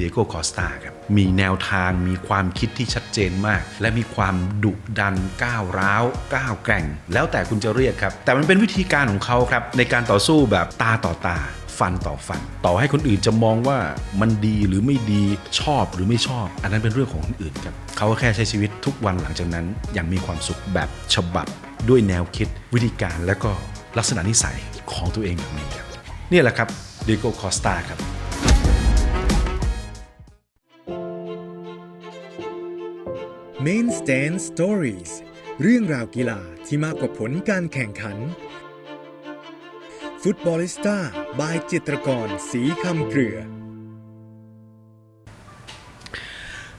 เดโก้คอสตาครับมีแนวทางมีความคิดที่ชัดเจนมาก และมีความดุดันก้าวร้าวก้าวแกร่ง แล้วแต่คุณจะเรียกครับ แต่มันเป็นวิธีการของเขาครับ ในการต่อสู้แบบตาต่อตาฟันต่อฟัน ต่อให้คนอื่นจะมองว่ามันดีหรือไม่ดีชอบหรือไม่ชอบ อันนั้นเป็นเรื่องของคนอื่นครับเขาก็แค่ใช้ชีวิตทุกวันหลังจากนั้น อย่างมีความสุขแบบฉบับ ด้วยแนวคิด วิธีการและก็ลักษณะนิสัยของตัวเองแบบนี้ครับนี่แหละครับเดโก้คอสตาครับ Main Stand Stories เรื่องราวกีฬาที่มากกว่าผลการแข่งขัน ฟุตบอลิสต้าบายจิตรกรสีคำเกลือ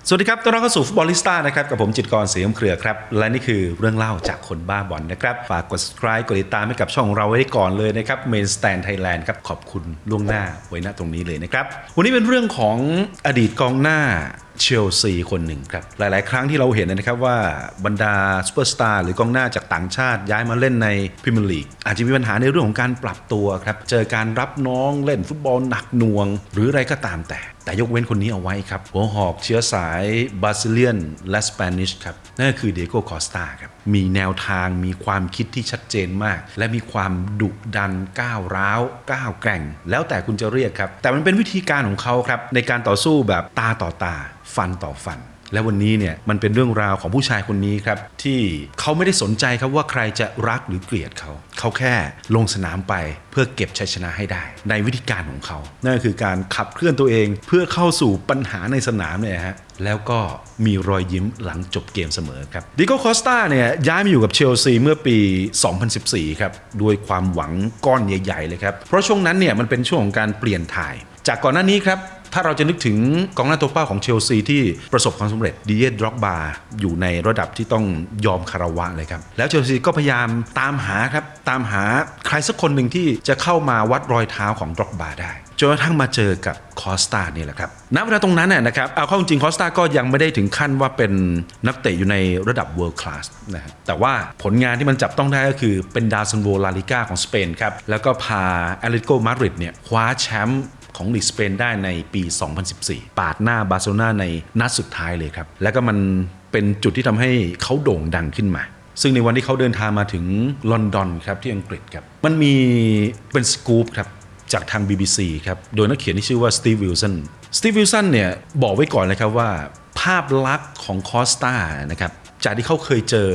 สวัสดีครับต้อนรับเข้าสู่ฟุตบอลลิสต้านะครับ กับผมจิตรกรเสียมเครือครับ และนี่คือเรื่องเล่าจากคนบ้าบอลนะครับ ฝากกด subscribe กดติดตามให้กับช่องของเราไว้ก่อนเลยนะครับ Main Stand Thailand ครับ ขอบคุณล่วงหน้าไว้ณตรงนี้เลยนะครับ วันนี้เป็นเรื่องของอดีตกองหน้า เชลซีคนหนึ่งครับ หลาย ๆ ครั้งที่เราเห็นนะครับว่าบรรดาซูเปอร์สตาร์หรือกองหน้าจากต่างชาติย้ายมาเล่นในพรีเมียร์ลีกอาจจะมีปัญหาในเรื่องของการปรับตัวครับ เจอการรับน้องเล่นฟุตบอลหนักหน่วง หรืออะไรก็ตามแต่แต่ยกเว้นคนนี้เอาไว้ครับ หัวหอกเชื้อสายบราซิเลียนและสเปนิชครับ นั่นก็คือเดโก้คอสตาครับ มีแนวทางมีความคิดที่ชัดเจนมาก และมีความดุดันก้าวร้าวก้าวแกร่ง แล้วแต่คุณจะเรียกครับ แต่มันเป็นวิธีการของเขาครับ ในการต่อสู้แบบตาต่อตา ฟันต่อฟัน และวันนี้เนี่ยมันเป็นเรื่องราวของผู้ชายคนนี้ครับที่เขาไม่ได้สนใจครับว่าใครจะรักหรือเกลียดเขา เขาแค่ลงสนามไปเพื่อเก็บชัยชนะให้ได้ ในวิธีการของเขา นั่นคือการขับเคลื่อนตัวเองเพื่อเข้าสู่ปัญหาในสนามเนี่ยฮะแล้วก็มีรอยยิ้มหลังจบเกมเสมอครับดิโก้คอสตาเนี่ยย้ายมาอยู่กับเชลซีเมื่อปี 2014 ครับด้วยความหวังก้อนใหญ่ ๆ เลยครับ เพราะช่วงนั้นเนี่ยมันเป็นช่วงของการเปลี่ยนถ่าย จากก่อนหน้านี้ครับ ถ้าเราจะนึกถึงกองหน้าตัวเป้าของเชลซีที่ประสบความสำเร็จดีเยดร็อกบาอยู่ในระดับที่ต้องยอมคารวะเลยครับ แล้วเชลซีก็พยายามตามหาครับ ตามหาใครสักคนหนึ่งที่จะเข้ามาวัดรอยเท้าของด็อกบาได้จนกระทั่งมาเจอกับคอสตานี่แหละครับ ณ เวลาตรงนั้นน่ะนะครับ เอาเข้าจริงคอสตาก็ยังไม่ได้ถึงขั้นว่าเป็นนักเตะอยู่ในระดับ world class นะฮะแต่ว่าผลงานที่มันจับต้องได้ก็คือเป็นดาวซันโวลาลิก้าของสเปนครับ แล้วก็พาแอตเลติโกมาดริดเนี่ยคว้าแชมป์ ของลีกสเปนได้ในปี 2014 ปาดหน้าบาร์เซโลนาในนัดสุดท้ายเลยครับ แล้วก็มันเป็นจุดที่ทำให้เขาโด่งดังขึ้นมาซึ่งในวันที่เขาเดินทางมาถึงลอนดอนครับที่อังกฤษครับ มันมีเป็นสกู๊ปครับจากทาง BBC ครับ โดยนักเขียนที่ชื่อว่าสตีฟวิลสัน สตีฟวิลสันเนี่ยบอกไว้ก่อนเลยครับว่า ภาพลักษณ์ของคอสตานะครับจากที่เขาเคยเจอ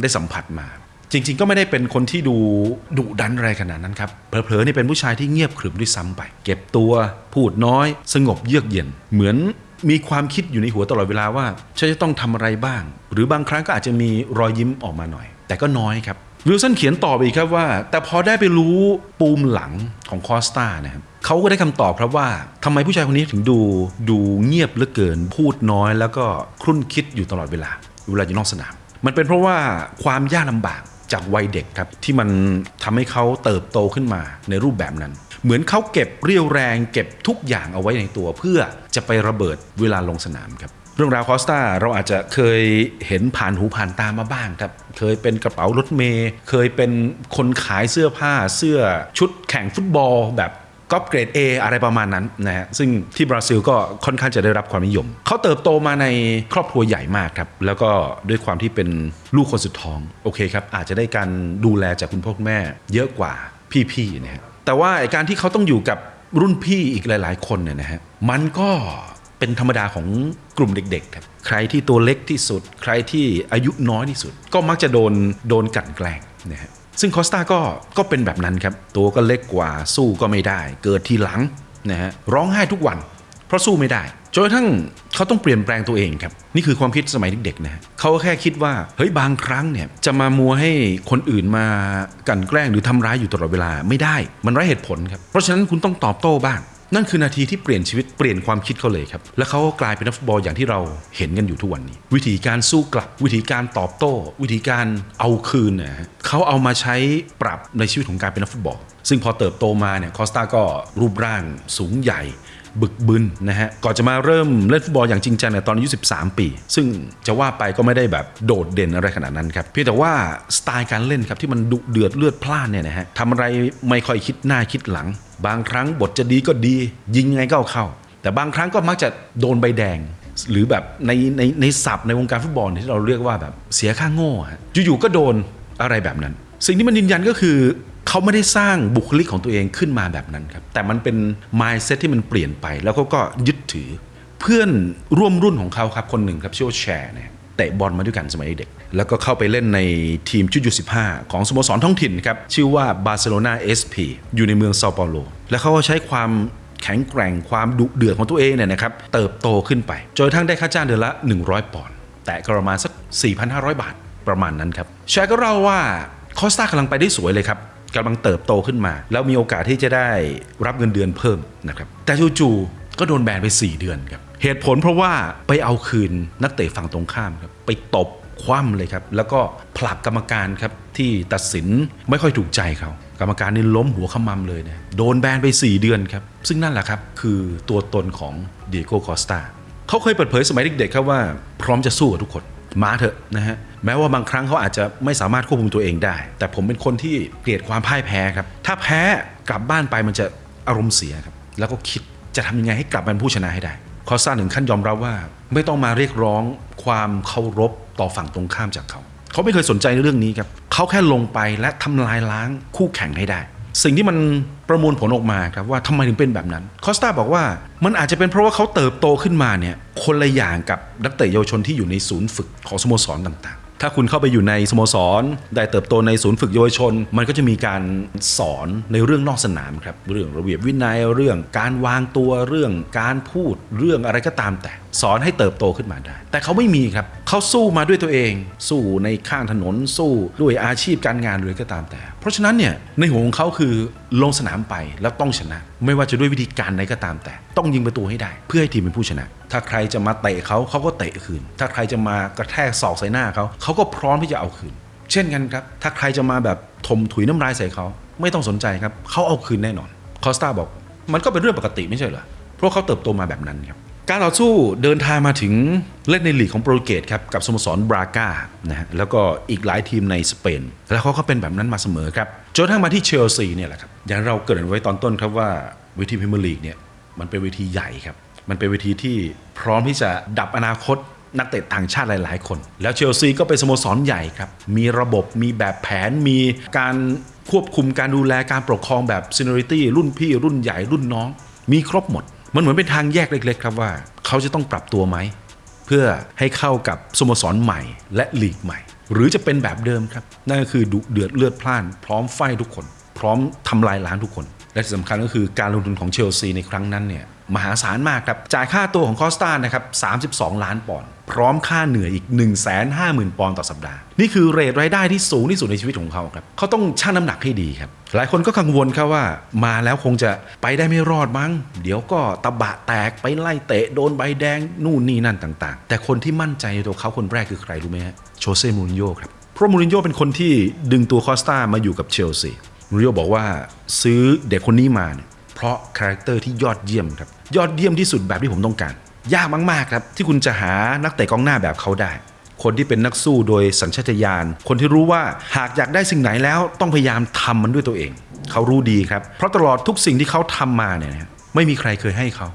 ได้สัมผัสมา จริง ๆ ก็ไม่ได้เป็นคนที่ดูดุดันอะไรขนาดนั้นครับเผลอๆนี่เป็นผู้ชายที่เงียบขรึมด้วยซ้ำไป เก็บตัวพูดน้อย สงบเยือกเย็น เหมือนมีความคิดอยู่ในหัวตลอดเวลาว่าฉันจะต้องทำอะไรบ้าง หรือบางครั้งก็อาจจะมีรอยยิ้มออกมาหน่อย แต่ก็น้อยครับวิลสันเขียนต่อไปอีกครับว่า แต่พอได้ไปรู้ปูมหลังของคอสตานะครับเขาก็ได้คำตอบครับว่าทำไมผู้ชายคนนี้ถึงดูดูเงียบเหลือเกิน พูดน้อย แล้วก็ครุ่นคิดอยู่ตลอดเวลาเวลาอยู่นอกสนาม มันเป็นเพราะว่าความยากลำบาก จากวัยเด็กครับ ที่มันทำให้เขาเติบโตขึ้นมาในรูปแบบนั้น เหมือนเขาเก็บเรี่ยวแรง เก็บทุกอย่างเอาไว้ในตัว เพื่อจะไประเบิดเวลาลงสนามครับเรื่องราวคอสตาเราอาจจะเคยเห็นผ่านหูผ่านตามาบ้างครับ เคยเป็นกระเป๋ารถเมย์เคยเป็นคนขายเสื้อผ้าเสื้อชุดแข่งฟุตบอลแบบ ก๊อปเกรด A อะไรประมาณนั้นนะฮะซึ่งที่บราซิลก็ค่อนข้างจะได้รับความนิยม เขาเติบโตมาในครอบครัวใหญ่มากครับ แล้วก็ด้วยความที่เป็นลูกคนสุดท้อง โอเคครับ อาจจะได้การดูแลจากคุณพ่อคุณแม่ เยอะกว่าพี่ๆนะฮะแต่ว่าการที่เขาต้องอยู่กับรุ่นพี่อีกหลาย ๆ คนเนี่ยนะฮะมันก็เป็นธรรมดาของกลุ่มเด็กๆครับใครที่ตัวเล็กที่สุด ใครที่อายุน้อยที่สุด ก็มักจะโดนโดนกลั่นแกล้งนะฮะ ซึ่งคอสตาก็ก็เป็นแบบนั้นครับ ตัวก็เล็กกว่าสู้ก็ไม่ได้ เกิดทีหลังนะฮะร้องไห้ทุกวัน เพราะสู้ไม่ได้จนกระทั่งเขาต้องเปลี่ยนแปลงตัวเองครับ นี่คือความคิดสมัยเด็กๆนะฮะเขาแค่คิดว่าเฮ้ยบางครั้งเนี่ยจะมามัวให้คนอื่นมากันแกล้งหรือทำร้ายอยู่ตลอดเวลาไม่ได้ มันไร้เหตุผลครับ เพราะฉะนั้นคุณต้องตอบโต้บ้าง นั่นคือนาทีที่เปลี่ยนชีวิตเปลี่ยนความคิดเขาเลยครับ และเขาก็กลายเป็นนักฟุตบอลอย่างที่เราเห็นกันอยู่ทุกวันนี้ วิธีการสู้กลับวิธีการตอบโต้ วิธีการเอาคืนนะฮะเขาเอามาใช้ปรับในชีวิตของการเป็นนักฟุตบอล ซึ่งพอเติบโตมาเนี่ยคอสตาก็รูปร่างสูงใหญ่บึกบึนนะฮะ ก่อนจะมาเริ่มเล่นฟุตบอลอย่างจริงจังเนี่ยตอนอายุ 13 ปี ซึ่งจะว่าไปก็ไม่ได้แบบโดดเด่นอะไรขนาดนั้นครับ เพียงแต่ว่าสไตล์การเล่นครับที่มันดุเดือดเลือดพล่านเนี่ยนะฮะทำอะไรไม่ค่อยคิดหน้าคิดหลัง บางครั้งบทจะดีก็ดี ยิงไงก็เข้า แต่บางครั้งก็มักจะโดนใบแดง หรือแบบในในในศัพท์ในวงการฟุตบอลที่เราเรียกว่าแบบเสียค่าโง่อยู่ๆก็โดนอะไรแบบนั้น สิ่งที่มันยืนยันก็คือเขาไม่ได้สร้างบุคลิกของตัวเองขึ้นมาแบบนั้นครับ แต่มันเป็น mindset ที่มันเปลี่ยนไป แล้วเขาก็ยึดถือ เพื่อนร่วมรุ่นของเขาครับคนหนึ่งครับชื่อว่าแชร์เนี่ย เตะบอลมาด้วยกันสมัยเด็ก แล้วก็เข้าไปเล่นในทีมชุดยู15 ของสโมสรท้องถิ่นครับ ชื่อว่าบาร์เซโลนาเอสพีอยู่ในเมืองเซาเปาโล แล้วเขาก็ใช้ความแข็งแกร่งความดุเดือดของตัวเองเนี่ยนะครับเติบโตขึ้นไปจนกระทั่งได้ค่าจ้างเดือนละ 100 ปอนด์แต่ก็ประมาณสัก 4,500 บาทประมาณนั้นครับแชร์ก็เล่าว่าคอสตากำลังไปได้สวยเลยครับกำลังเติบโตขึ้นมา แล้วมีโอกาสที่จะได้รับเงินเดือนเพิ่มนะครับแต่จู่ๆก็โดนแบนไป 4 เดือนครับ เหตุผลเพราะว่าไปเอาคืนนักเตะฝั่งตรงข้ามครับไปตบคว่ำเลยครับ แล้วก็ผลักกรรมการครับที่ตัดสินไม่ค่อยถูกใจเขา กรรมการนี่ล้มหัวขมำเลยนะโดนแบนไป 4 เดือนครับ ซึ่งนั่นแหละครับ คือตัวตนของเดียโก้คอสตาเขาเคยเปิดเผยสมัยเด็กๆครับว่าพร้อมจะสู้กับทุกคนมาเถอะนะฮะแม้ว่าบางครั้งเขาอาจจะไม่สามารถควบคุมตัวเองได้ แต่ผมเป็นคนที่เกลียดความพ่ายแพ้ครับ ถ้าแพ้กลับบ้านไปมันจะอารมณ์เสียครับแล้วก็คิดจะทำยังไงให้กลับเป็นผู้ชนะให้ได้ อสซาถึงขั้นยอมรับว่า ไม่ต้องมาเรียกร้องความเคารพต่อฝั่งตรงข้ามจากเขา เขาไม่เคยสนใจในเรื่องนี้ครับเขาแค่ลงไปและทำลายล้างคู่แข่งให้ได้ สิ่งที่มันประมวลผลออกมาครับว่าทำไมถึงเป็นแบบนั้น คอสตาบอกว่ามันอาจจะเป็นเพราะว่าเขาเติบโตขึ้นมาเนี่ยคนละอย่างกับนักเตะเยาวชนที่อยู่ในศูนย์ฝึกของสโมสรต่าง ถ้าคุณเข้าไปอยู่ในสโมสร ได้เติบโตในศูนย์ฝึกเยาวชน มันก็จะมีการสอนในเรื่องนอกสนามครับเรื่องระเบียบวินัยเรื่องการวางตัวเรื่องการพูดเรื่องอะไรก็ตามแต่ สอนให้เติบโตขึ้นมาได้ แต่เขาไม่มีครับเขาสู้มาด้วยตัวเอง สู้ในข้างถนนสู้ด้วยอาชีพการงานเลยก็ตามแต่ เพราะฉะนั้นเนี่ยในหัวของเขาคือลงสนามไปแล้วต้องชนะ ไม่ว่าจะด้วยวิธีการใดก็ตามแต่ ต้องยิงประตูให้ได้ เพื่อให้ทีมเป็นผู้ชนะ ถ้าใครจะมาเตะเขาเขาก็เตะคืน ถ้าใครจะมากระแทกศอกใส่หน้าเขาเขาก็พร้อมที่จะเอาคืน เช่นกันครับ ถ้าใครจะมาแบบถมถุยน้ำลายใส่เขาไม่ต้องสนใจครับเขาเอาคืนแน่นอนคอสตาบอก มันก็เป็นเรื่องปกติไม่ใช่เหรอเพราะเขาเติบโตมาแบบนั้นครับการต่อสู้เดินทางมาถึงเล่นในลีกของโปรตุเกสครับกับสโมสรบราก้านะฮะแล้วก็อีกหลายทีมในสเปน แล้วเขาก็เป็นแบบนั้นมาเสมอครับจนทั่งมาที่เชลซีเนี่ยแหละครับอย่างเราเกิดไว้ตอนต้นครับว่าเวทีพรีเมียร์ลีกเนี่ยมันเป็นเวทีใหญ่ครับ มันเป็นเวทีที่พร้อมที่จะดับอนาคตนักเตะต่างชาติหลาย ๆ คน แล้วเชลซีก็เป็นสโมสรใหญ่ครับ มีระบบมีแบบแผนมีการควบคุมการดูแลการปกครองแบบซีเนอริตี้รุ่นพี่รุ่นใหญ่รุ่นน้อง มีครบหมด มันเหมือนเป็นทางแยกเล็ก ๆ ครับว่า เขาจะต้องปรับตัวไหม เพื่อให้เข้ากับสโมสรใหม่ และลีกใหม่ หรือจะเป็นแบบเดิมครับ นั่นก็คือดุเดือดเลือดพล่าน พร้อมไฟทุกคน พร้อมทำลายล้างทุกคน และที่สำคัญก็คือการลงทุนของเชลซีในครั้งนั้นเนี่ย มหาศาลมากครับ จ่ายค่าตัวของคอสตานะครับ32 ล้านปอนด์พร้อมค่าเหนื่อยอีก 1 5 0 0 0 0 ปอนด์ต่อสัปดาห์ นี่คือเรทรายได้ที่สูงที่สุดในชีวิตของเขาครับ เขาต้องชั่งน้ำหนักให้ดีครับ หลายคนก็กังวลครับว่ามาแล้วคงจะไปได้ไม่รอดมั้ง เดี๋ยวก็ตะบะแตกไปไล่เตะโดนใบแดงนู่นนี่นั่นต่าง ๆ แต่คนที่มั่นใจในตัวเขาคนแรกคือใครรู้ไหมฮะโชเซ่มูรินโญ่ครับเพราะมูรินโญ่เป็นคนที่ดึงตัวคอสตามาอยู่กับเชลซีมูรินโญ่บอกว่าซื้อเด็กคนนี้มาเนี่ยเพ ราะคาแรคเตอร์ที่ยอดเยี่ยมครับยอดเยี่ยมที่สุดแบบที่ผมต้องการ ยากมากๆครับที่คุณจะหานักเตะกองหน้าแบบเขาได้ คนที่เป็นนักสู้โดยสัญชาตญาณคนที่รู้ว่าหากอยากได้สิ่งไหนแล้วต้องพยายามทำมันด้วยตัวเอง เขารู้ดีครับเพราะตลอดทุกสิ่งที่เขาทำมาเนี่ยไม่มีใครเคยให้เขา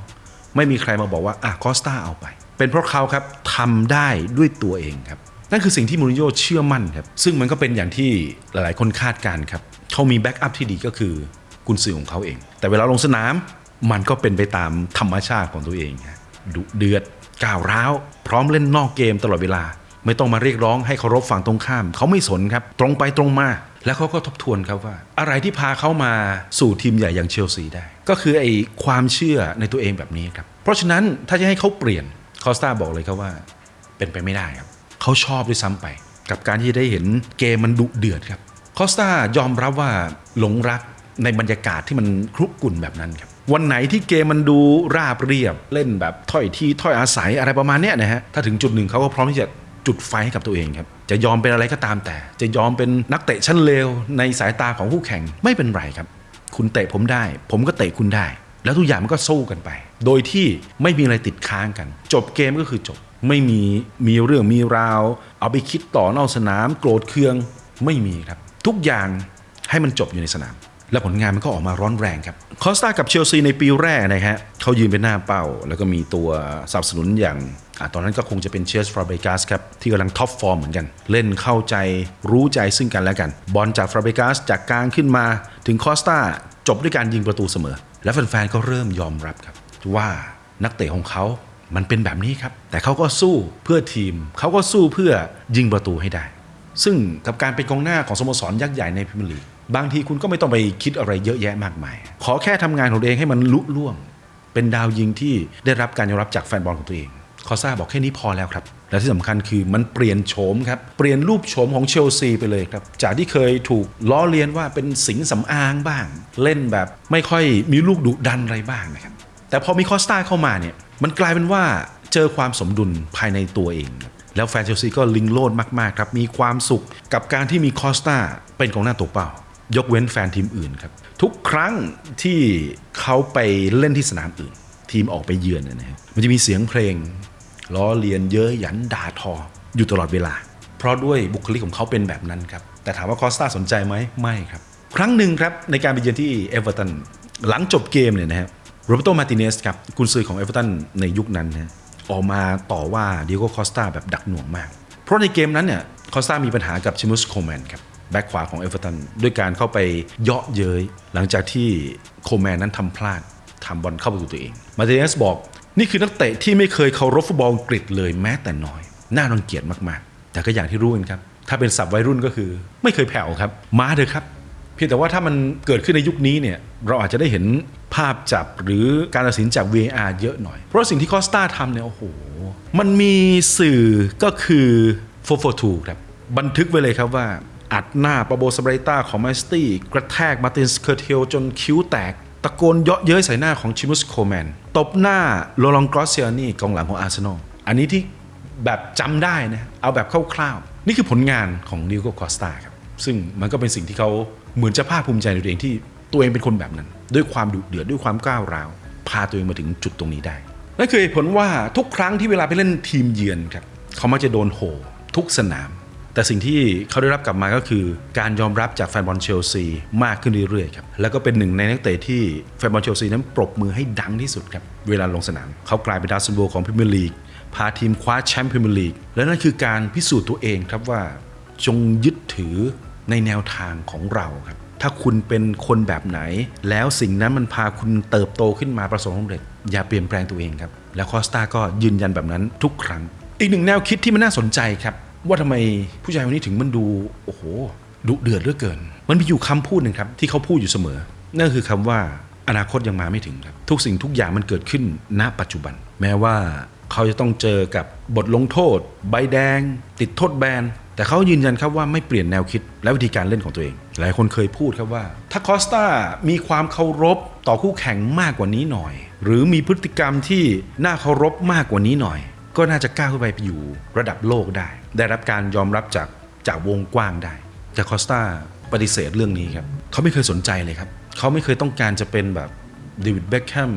ไม่มีใครมาบอกว่าอะคอสตาเอาไป เป็นเพราะเขาครับทำได้ด้วยตัวเองครับนั่นคือสิ่งที่มูรินโญ่เชื่อมั่นครับ ซึ่งมันก็เป็นอย่างที่หลายๆ คนคาดการครับ เขามีแบ็กอัพที่ดีก็คือ กุนซือของเขาเอง แต่เวลาลงสนามมันก็เป็นไปตามธรรมชาติของตัวเองดุเดือดก้าวร้าว พร้อมเล่นนอกเกมตลอดเวลา ไม่ต้องมาเรียกร้องให้เคารพฝั่งตรงข้าม เขาไม่สนครับ ตรงไปตรงมา แล้วเขาก็ทบทวนครับว่า อะไรที่พาเขามาสู่ทีมใหญ่อย่างเชลซีได้ ก็คือไอ้ความเชื่อในตัวเองแบบนี้ครับ เพราะฉะนั้นถ้าจะให้เขาเปลี่ยนคอสตาบอกเลยครับว่า เป็นไปไม่ได้ครับเขาชอบด้วยซ้ำไป กับการที่ได้เห็นเกมมันดุเดือดครับคอสตายอมรับว่าหลงรัก ในบรรยากาศที่มันคลุกกลุ่นแบบนั้นครับวันไหนที่เกมมันดูราบเรียบเล่นแบบถ้อยทีถ้อยอาศัยอะไรประมาณเนี้ยนะฮะถ้าถึงจุดหนึ่งเขาก็พร้อมที่จะจุดไฟให้กับตัวเองครับจะยอมเป็นอะไรก็ตามแต่ จะยอมเป็นนักเตะชั้นเลวในสายตาของคู่แข่งไม่เป็นไรครับ คุณเตะผมได้ ผมก็เตะคุณได้ แล้วทุกอย่างมันก็สู้กันไป โดยที่ไม่มีอะไรติดค้างกัน จบเกมก็คือจบไม่มีมีเรื่องมีราว เอาไปคิดต่อนอกสนาม โกรธเคืองไม่มีครับ ทุกอย่างให้มันจบอยู่ในสนาม และผลงานมันก็ออกมาร้อนแรงครับคอสตากับเชลซีในปีแรกนะฮะเขายืนเป็นหน้าเป้า แล้วก็มีตัวสนับสนุนอย่างอตอนนั้นก็คงจะเป็นเชสฟราเบกัสครับ ที่กำลังท็อปฟอร์มเหมือนกัน เล่นเข้าใจรู้ใจซึ่งกันและกัน บอลจากฟราเบกัสจากกลางขึ้นมาถึงคอสตาจบด้วยการยิงประตูเสมอ และแฟนๆก็เริ่มยอมรับครับ ว่านักเตะของเขามันเป็นแบบนี้ครับ แต่เขาก็สู้เพื่อทีม เขาก็สู้เพื่อยิงประตูให้ได้ ซึ่งกับการเป็นกองหน้าของสโมสรยักษ์ใหญ่ในพรีเมียร์ลีก บางทีคุณก็ไม่ต้องไปคิดอะไรเยอะแยะมากมาย ขอแค่ทำงานของตัวเองให้มันลุล่วง เป็นดาวยิงที่ได้รับการยอมรับจากแฟนบอลของตัวเองคอซ่าบอกแค่นี้พอแล้วครับ และที่สำคัญคือมันเปลี่ยนโฉมครับ เปลี่ยนรูปโฉมของเชลซีไปเลยครับ จากที่เคยถูกล้อเลียนว่าเป็นสิงสำอางบ้าง เล่นแบบไม่ค่อยมีลูกดุดันอะไรบ้างนะครับ แต่พอมีคอสตาเข้ามาเนี่ย มันกลายเป็นว่าเจอความสมดุลภายในตัวเอง แล้วแฟนเชลซีก็ลิงโลดมากๆครับ มีความสุขกับการที่มีคอสตาเป็นกองหน้าตัวเป้า ยกเว้นแฟนทีมอื่นครับ ทุกครั้งที่เขาไปเล่นที่สนามอื่น ทีมออกไปเยือนเนยนะฮะมันจะมีเสียงเพลงล้อเลียนเย้ยหยันด่าทออยู่ตลอดเวลา เพราะด้วยบุคลิกของเขาเป็นแบบนั้นครับ แต่ถามว่าคอสตาสนใจไหมไม่ครับ ครั้งหนึ่งครับในการไปเยือนที่เอเวอร์ตันหลังจบเกมเนี่ยนะฮะโรเบโตมาติเนสครับกุนซือของเอเวอร์ตันในยุคนั้นนะออกมาต่อว่าดิโก้คอสตาแบบดักหน่วงมาก เพราะในเกมนั้นเนี่ยคอสตามีปัญหากับชิมุสโคแมนครับ แบ็คขวาของเอเวอร์ตันด้วยการเข้าไปเยาะเย้ยหลังจากที่โคแมนนั้นทำพลาดทำบอลเข้าประตูตัวเอง มาเติเนสบอก นี่คือนักเตะที่ไม่เคยเคารพฟุตบอลอังกฤษเลยแม้แต่น้อย น่ารังเกียจมากๆ แต่ก็อย่างที่รู้กันครับ ถ้าเป็นศัพท์วัยรุ่นก็คือ ไม่เคยแผ่วครับ มาเถอะครับ เพียงแต่ว่าถ้ามันเกิดขึ้นในยุคนี้เนี่ยเราอาจจะได้เห็นภาพจับหรือการตัดสินจาก VAR เยอะหน่อย เพราะสิ่งที่คอสตาทำเนี่ยโอ้โหมันมีสื่อก็คือ442ครับบันทึกไว้เลยครับว่า อัดหน้าปาโบสไบรต้าของมาสตี้กระแทกมาตินสเคอร์เทลจนคิ้วแตก ตะโกนเยาะเย้ยใส่หน้าของชิมุสโคแมน ตบหน้าโรลองกรอสเซียนี่กองหลังของอาร์เซนอลอันนี้ที่แบบจำได้นะ เอาแบบคร่าวๆ นี่คือผลงานของดิโก้คอสตาครับ ซึ่งมันก็เป็นสิ่งที่เขาเหมือนจะภาคภูมิใจในตัวเองที่ตัวเองเป็นคนแบบนั้น ด้วยความดุเดือดด้วยความก้าวร้าว พาตัวเองมาถึงจุดตรงนี้ได้นั่นคือผลว่าทุกครั้งที่เวลาไปเล่นทีมเยือนครับเขามักจะโดนโหทุกสนาม แต่สิ่งที่เขาได้รับกลับมาก็คือ การยอมรับจากแฟนบอลเชลซีมากขึ้นเรื่อยๆครับแล้วก็เป็นหนึ่งในนักเตะที่แฟนบอลเชลซีนั้นปรบมือให้ดังที่สุดครับเวลาลงสนามเขากลายเป็นดาวซันโบของพรีเมียร์ลีกพาทีมคว้าแชมป์พรีเมียร์ลีกและนั่นคือการพิสูจน์ตัวเองครับว่าจงยึดถือในแนวทางของเราครับถ้าคุณเป็นคนแบบไหน แล้วสิ่งนั้นมันพาคุณเติบโตขึ้นมาประสบความสำเร็จ อย่าเปลี่ยนแปลงตัวเองครับ แล้วคอสตาก็ยืนยันแบบนั้นทุกครั้ง อีกหนึ่งแนวคิดที่มันน่าสนใจครับ ว่าทำไมผู้ชายคนนี้ถึงมันดูโอ้โหดุเดือดเหลือเกิน มันมีอยู่คำพูดหนึ่งครับ ที่เขาพูดอยู่เสมอ นั่นคือคำว่าอนาคตยังมาไม่ถึงครับ ทุกสิ่งทุกอย่างมันเกิดขึ้นณปัจจุบัน แม้ว่าเขาจะต้องเจอกับบทลงโทษ ใบแดง ติดโทษแบนแต่เขายืนยันครับว่าไม่เปลี่ยนแนวคิดและวิธีการเล่นของตัวเอง หลายคนเคยพูดครับว่า ถ้าคอสตามีความเคารพต่อคู่แข่งมากกว่านี้หน่อย หรือมีพฤติกรรมที่น่าเคารพมากกว่านี้หน่อย ก็น่าจะก้าวขึ้นไปอยู่ระดับโลกได้ ได้รับการยอมรับจากจากวงกว้างได้ แต่คอสตาปฏิเสธเรื่องนี้ครับเขาไม่เคยสนใจเลยครับเขาไม่เคยต้องการจะเป็นแบบเดวิดเบคแฮม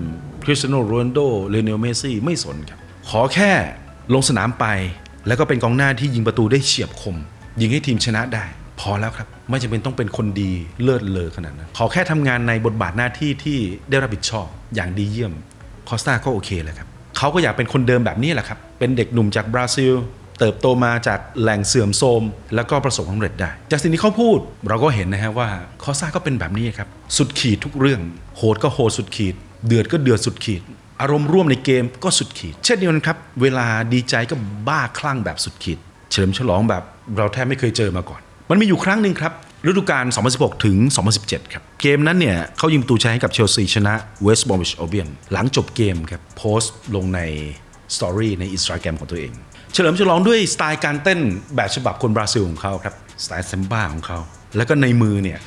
คริสเตียโนโรนโดเลเนลเมซี่ไม่สนครับขอแค่ลงสนามไป แล้วก็เป็นกองหน้าที่ยิงประตูได้เฉียบคม ยิงให้ทีมชนะได้ พอแล้วครับ ไม่จำเป็นต้องเป็นคนดีเลิศเลอขนาดนั้น ขอแค่ทำงานในบทบาทหน้าที่ที่ได้รับผิดชอบอย่างดีเยี่ยมคอสตาก็โอเคแล้วครับเขาก็อยากเป็นคนเดิมแบบนี้แหละครับ เป็นเด็กหนุ่มจากบราซิล เติบโตมาจากแหล่งเสื่อมโทรมแล้วก็ประสบความสำเร็จได้ จากสิ่งที่เขาพูดเราก็เห็นนะฮะว่าคอสตาก็เป็นแบบนี้ครับสุดขีดทุกเรื่อง โหดก็โหดสุดขีด เดือดก็เดือดสุดขีด อารมณ์ร่วมในเกมก็สุดขีด เช่นเดียวกันครับ เวลาดีใจก็บ้าคลั่งแบบสุดขีด เฉลิมฉลองแบบเราแทบไม่เคยเจอมาก่อน มันมีอยู่ครั้งหนึ่งครับฤดูกาล 2016 ถึง 2017 ครับ เกมนั้นเนี่ยเขายิงประตูชัยให้กับเชลซีชนะเวสต์บอม i ช a อเบียนหลังจบเกมครับ โพสต์ลงใน สตอรี่ในอินสตาแกรมของตัวเอง เฉลิมฉลองด้วยสไตล์การเต้นแบบฉบับคนบราซิลของเขาครับสไตล์แซมบ้าของเขา แล้วก็ในมือเนี่ย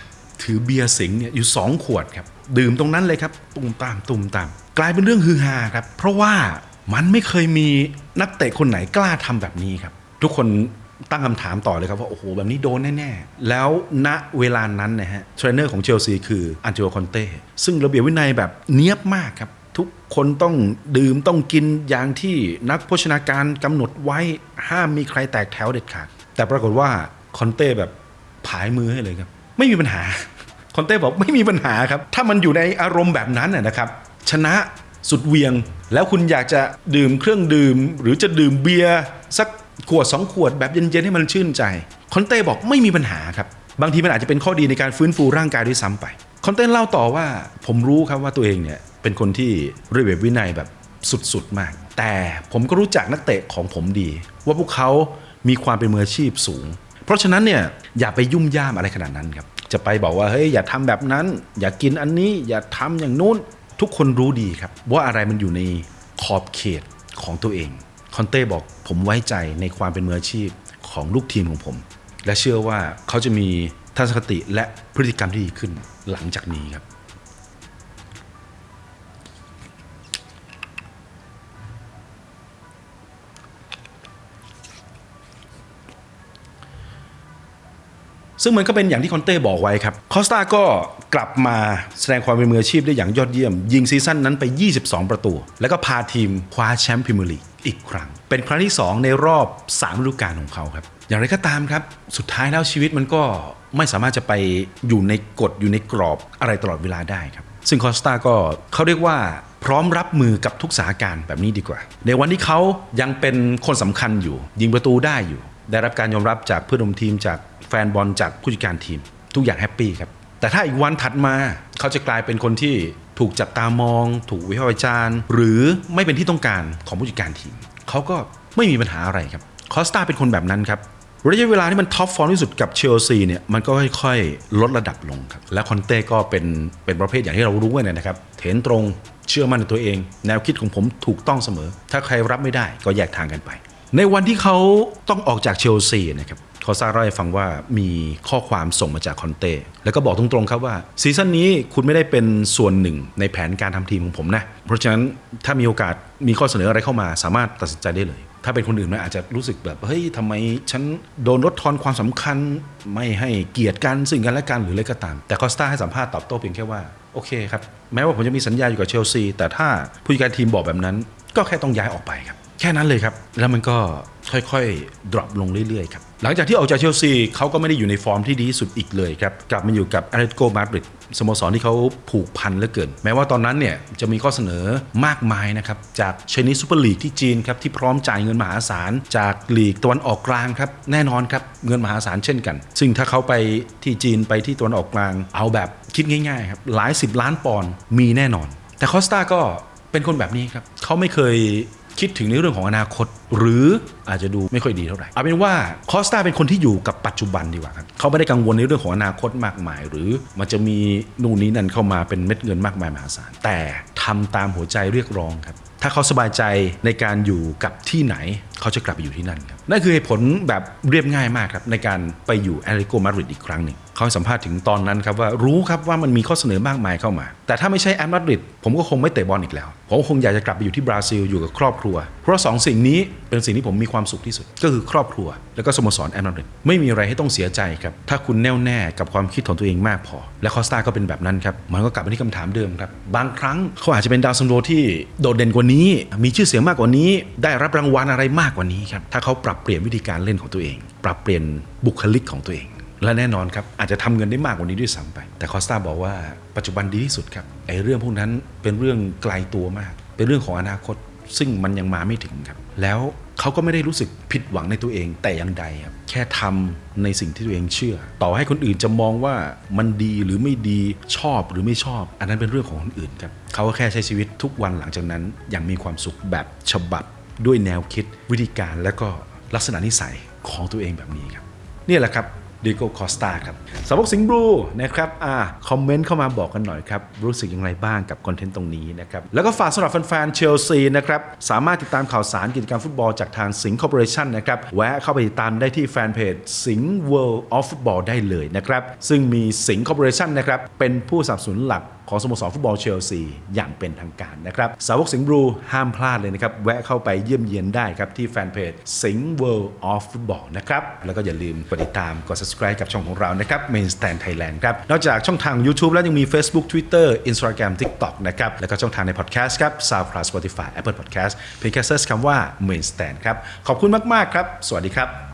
ถือเบียร์สิงเนี่ยอยู่ 2 ขวดครับ ดื่มตรงนั้นเลยครับตุ้มตามตุ้มตาม กลายเป็นเรื่องฮือฮาครับ เพราะว่ามันไม่เคยมีนักเตะคนไหนกล้าทำแบบนี้ครับ ทุกคนตั้งคำถามต่อเลยครับว่า โอ้โห แบบนี้โดนแน่ ๆ แล้วณเวลานั้นนะฮะเทรนเนอร์ของเชลซีคืออันเจโอคอนเต้ซึ่งระเบียบวินัยแบบเนี้ยบมากครับ ทุกคนต้องดื่มต้องกินอย่างที่นักโภชนาการกำหนดไว้ห้ามมีใครแตกแถวเด็ดขาด แต่ปรากฏว่าคอนเต้แบบผายมือให้เลยครับ ไม่มีปัญหาคอนเต้บอกไม่มีปัญหาครับ ถ้ามันอยู่ในอารมณ์แบบนั้นนะครับ ชนะสุดเวียง แล้วคุณอยากจะดื่มเครื่องดื่ม หรือจะดื่มเบียร์สักขวดสองขวดแบบเย็นๆให้มันชื่นใจคอนเต้บอกไม่มีปัญหาครับบางทีมันอาจจะเป็นข้อดีในการฟื้นฟูร่างกายด้วยซ้ำไปคอนเต้เล่าต่อว่าผมรู้ครับว่าตัวเองเนี่ย เป็นคนที่ระเบียบวินัยแบบสุดๆมาก แต่ผมก็รู้จักนักเตะของผมดี ว่าพวกเขามีความเป็นมืออาชีพสูง เพราะฉะนั้นเนี่ยอย่าไปยุ่มย่ามอะไรขนาดนั้นครับจะไปบอกว่าเฮ้ยอย่าทำแบบนั้น อย่ากินอันนี้อย่าทำอย่างนู้นทุกคนรู้ดีครับ ว่าอะไรมันอยู่ในขอบเขตของตัวเองคอนเต้บอกผมไว้ใจในความเป็นมืออาชีพของลูกทีมของผม และเชื่อว่าเขาจะมีทัศนคติและพฤติกรรมที่ดีขึ้นหลังจากนี้ครับ ซึ่งมันก็เป็นอย่างที่คอนเต้บอกไว้ครับคอสตาก็กลับมาแสดงความเป็นมืออาชีพได้อย่างยอดเยี่ยม ยิงซีซั่นนั้นไป 22 ประตู แล้วก็พาทีมคว้าแชมป์พรีเมียร์ลีกอีกครั้ง เป็นครั้งที่ 2 ในรอบ3ฤดูกาลของเขาครับอย่างไรก็ตามครับ สุดท้ายแล้วชีวิตมันก็ไม่สามารถจะไปอยู่ในกฎอยู่ในกรอบอะไรตลอดเวลาได้ครับ ซึ่งคอสตาก็เขาเรียกว่าพร้อมรับมือกับทุกสถานการณ์แบบนี้ดีกว่า ในวันที่เขายังเป็นคนสำคัญอยู่ ยิงประตูได้อยู่ ได้รับการยอมรับจากเพื่อนร่วมทีมจากแฟนบอลจากผู้จัดการทีม ทุกอย่างแฮปปี้ครับ แต่ถ้าอีกวันถัดมาเขาจะกลายเป็นคนที่ถูกจับตามอง ถูกวิพากษ์วิจารณ์ หรือไม่เป็นที่ต้องการของผู้จัดการทีมเขาก็ไม่มีปัญหาอะไรครับคอสตาเป็นคนแบบนั้นครับระยะเวลาที่มันท็อปฟอร์มที่สุดกับเชลซีเนี่ยมันก็ค่อยๆ ลดระดับลงครับ และคอนเต้ก็เป็นเป็นประเภทอย่างที่เรารู้กันนะครับเถนตรงเชื่อมั่นในตัวเอง แนวคิดของผมถูกต้องเสมอ ถ้าใครรับไม่ได้ก็แยกทางกันไป ในวันที่เขาต้องออกจากเชลซีนะครับเขาซาร่าให้ฟังว่ามีข้อความส่งมาจากคอนเต้แล้วก็บอกตรงๆครับว่าซีซั่นนี้คุณไม่ได้เป็นส่วนหนึ่งในแผนการทำทีมของผมนะ เพราะฉะนั้นถ้ามีโอกาสมีข้อเสนออะไรเข้ามา สามารถตัดสินใจได้เลย ถ้าเป็นคนอื่นมันอาจจะรู้สึกแบบเฮ้ยทำไมฉันโดนลดทอนความสำคัญ ไม่ให้เกียรติกันซึ่งกันและกันหรืออะไรก็ตาม แต่คอสตาให้สัมภาษณ์ตอบโต้เพียงแค่ว่าโอเคครับแม้ว่าผมจะมีสัญญาอยู่กับเชลซีแต่ถ้าผู้จัดการทีมบอกแบบนั้น ก็แค่ต้องย้ายออกไปครับ แค่นั้นเลยครับ แล้วมันก็ค่อยๆ ดรอปลงเรื่อยๆครับหลังจากที่ออกจากเชลซีเขาก็ไม่ได้อยู่ในฟอร์มที่ดีที่สุดอีกเลยครับกลับมาอยู่กับอาร์ตโกมาดริดสโมสรที่เขาผูกพันเหลือเกิน แม้ว่าตอนนั้นเนี่ยจะมีข้อเสนอมากมายนะครับ จากชนิซูเปอร์ลีกที่จีนครับ ที่พร้อมจ่ายเงินมหาศาล จากลีกตะวันออกกลางครับ แน่นอนครับ เงินมหาศาลเช่นกัน ซึ่งถ้าเขาไปที่จีนไปที่ตะวันออกกลาง เอาแบบคิดง่ายๆครับหลายสิบล้านปอนด์มีแน่นอน แต่คอสตาก็เป็นคนแบบนี้ครับเขาไม่เคย คิดถึงในเรื่องของอนาคต หรืออาจจะดูไม่ค่อยดีเท่าไหร่เอาเป็นว่าคอสตาเป็นคนที่อยู่กับปัจจุบันดีกว่าครับเขาไม่ได้กังวลในเรื่องของอนาคตมากมาย หรือมันจะมีนู่นนี้นั่นเข้ามาเป็นเม็ดเงินมากมายมหาศาลแต่ทำตามหัวใจเรียกร้องครับถ้าเขาสบายใจในการอยู่กับที่ไหนเขาจะกลับไปอยู่ที่นั่นครับนั่นคือเหตุผลแบบเรียบง่ายมากครับในการไปอยู่แอตเลติโกมาดริดอีกครั้งหนึ่ง เขาให้สัมภาษณ์ถึงตอนนั้นครับว่ารู้ครับว่ามันมีข้อเสนอมากมายเข้ามา แต่ถ้าไม่ใช่แอตมาดริดผมก็คงไม่เตะบอลอีกแล้ว ผมคงอยากจะกลับไปอยู่ที่บราซิลอยู่กับครอบครัว เพราะสองสิ่งนี้เป็นสิ่งที่ผมมีความสุขที่สุด ก็คือครอบครัว แล้วก็สโมสรแอตมาดริดไม่มีอะไรให้ต้องเสียใจครับถ้าคุณแน่วแน่กับความคิดของตัวเองมากพอ และคอสตาก็เป็นแบบนั้นครับมันก็กลับมาที่คำถามเดิมครับบางครั้งเขาอาจจะเป็นดาวซันโดที่โดดเด่นกว่านี้ มีชื่อเสียงมากกว่านี้ ได้รับรางวัลอะไรมากกว่านี้ครับถ้าเขาปรับเปลี่ยนวิธีการเล่นของตัวเอง ปรับเปลี่ยนบุคลิกของตัวเอง และแน่นอนครับ อาจจะทำเงินได้มากกว่านี้ด้วยซ้ำไป แต่คอสตาบอกว่าปัจจุบันดีที่สุดครับไอ้เรื่องพวกนั้นเป็นเรื่องไกลตัวมาก เป็นเรื่องของอนาคต ซึ่งมันยังมาไม่ถึงครับ แล้วเขาก็ไม่ได้รู้สึกผิดหวังในตัวเองแต่อย่างใดครับแค่ทำในสิ่งที่ตัวเองเชื่อ ต่อให้คนอื่นจะมองว่ามันดีหรือไม่ดีชอบหรือไม่ชอบ อันนั้นเป็นเรื่องของคนอื่นครับเขาก็แค่ใช้ชีวิตทุกวันหลังจากนั้น อย่างมีความสุขแบบฉบับด้วยแนวคิดวิธีการและก็ลักษณะนิสัยของตัวเองแบบนี้ครับนี่แหละครับ ดิโก้คอสตาครับสาวกสิงห์บลูนะครับอ่าคอมเมนต์เข้ามาบอกกันหน่อยครับ รู้สึกอย่างไรบ้างกับคอนเทนต์ตรงนี้นะครับ แล้วก็ฝากสำหรับแฟนๆเชลซีนะครับ สามารถติดตามข่าวสารกิจกรรมฟุตบอลจากทางสิงห์คอร์ปอเรชั่นนะครับ แวะเข้าไปติดตามได้ที่แฟนเพจสิงห์เวิลด์ออฟฟุตบอลได้เลยนะครับ ซึ่งมีสิงห์คอร์ปอเรชั่นนะครับเป็นผู้สนับสนุนหลัก ของสโมสรฟุตบอลเชลซีอย่างเป็นทางการนะครับ สาวกสิงห์บลูห้ามพลาดเลยนะครับ แวะเข้าไปเยี่ยมเยียนได้ครับ ที่แฟนเพจสิงห์ World of Football นะครับ แล้วก็อย่าลืมกดติดตามกด subscribe กับช่องของเรานะครับ Main Stand Thailand ครับ นอกจากช่องทาง YouTube แล้วยังมี Facebook Twitter Instagram TikTok นะครับ แล้วก็ช่องทางใน Podcast ครับ SoundCloud Spotify Apple Podcast เพียงแค่เซิร์ชคำว่า Main Stand ครับขอบคุณมากๆครับ สวัสดีครับ